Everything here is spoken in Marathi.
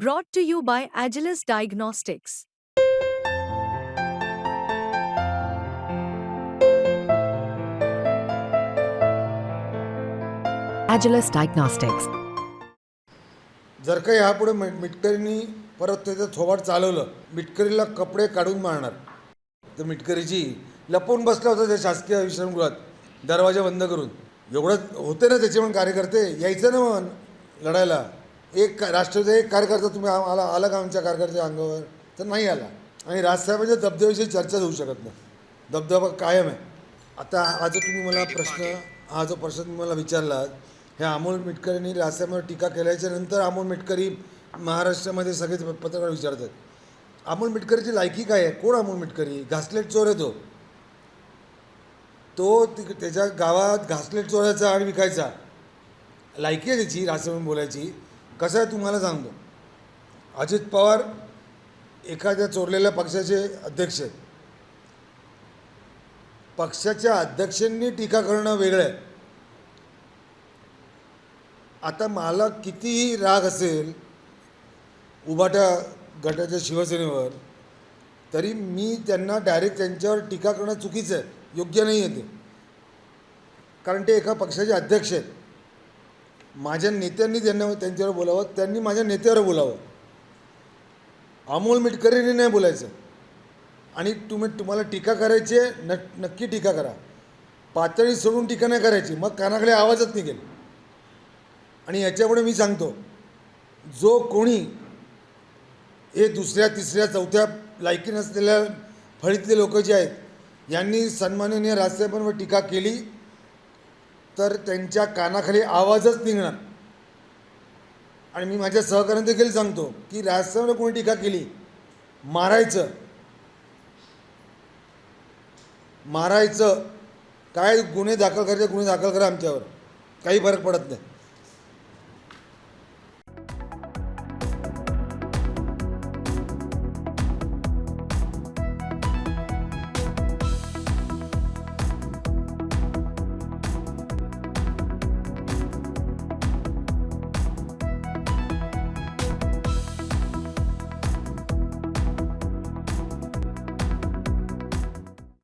Brought to you by Agilus Diagnostics. Agilus Diagnostics. जर का यापुढे मि मिटकरींनी परत त्याचं थोबाड चालवलं मिटकरीला कपडे काढून मारणार तर मिटकरीची लपवून बसला होता त्या शासकीय विश्रामगृहात दरवाजा बंद करून एवढं होते ना त्याचे पण कार्यकर्ते यायचं ना मन लढायला एक का- राष्ट्रवादीचा एक कार्यकर्ता तुम्ही आम्हाला आला आला का आमच्या कार्यकर्त्या अंगावर? तर नाही आला. आणि राजसाहेबांच्या दबदब्याविषयी चर्चाच होऊ शकत नाही. दबदबा कायम आहे. आता हा जो तुम्ही मला प्रश्न हा जो प्रश्न तुम्ही मला विचारलात हे अमोल मिटकरींनी राजसाहेबांवर टीका केल्याच्यानंतर अमोल मिटकरी महाराष्ट्रामध्ये सगळेच पत्रकार विचारतात. अमोल मिटकरीची लायकी काय आहे? कोण अमोल मिटकरी? घासलेट चोर आहे तो. तो त्याच्या गावात घासलेट चोरायचा आणि विकायचा. लायकी आहे त्याची राजसाहेबांनी बोलायची. कसं आहे तुम्हाला सांगतो. अजित पवार एखाद्या चोरलेल्या पक्षाचे अध्यक्ष आहेत. पक्षाच्या अध्यक्षांनी टीका करणं वेगळं आहे. आता मला कितीही राग असेल उभाट्या गटाच्या शिवसेनेवर तरी मी त्यांना डायरेक्ट त्यांच्यावर टीका करणं चुकीचं आहे. योग्य नाही आहे ते. कारण ते एका पक्षाचे अध्यक्ष आहेत. माझ्या नेत्यांनी त्यांना त्यांच्यावर बोलावं त्यांनी माझ्या नेत्यावर बोलावं. अमोल मिटकरीने नाही बोलायचं. आणि तुम्ही तुम्हाला टीका करायची आहे न नक्की टीका करा. पातळी सोडून टीका नाही करायची मग कानाकडे आवाजच निघेल. आणि याच्यापुढे मी सांगतो जो कोणी हे दुसऱ्या तिसऱ्या चौथ्या लायकी नसलेल्या फळीतले लोक जे आहेत यांनी सन्माननीय राजसाहेबांवर टीका केली तर त्यांच्या कानाखाली आवाजच निघणार. आणि मी माझ्या सहकार्याने देखील सांगतो की राजसाहेबांवर कोणी टीका केली मारायचं. मारायचं. काय गुन्हे दाखल करायचे गुन्हे दाखल करा आमच्यावर. काही फरक पडत नाही.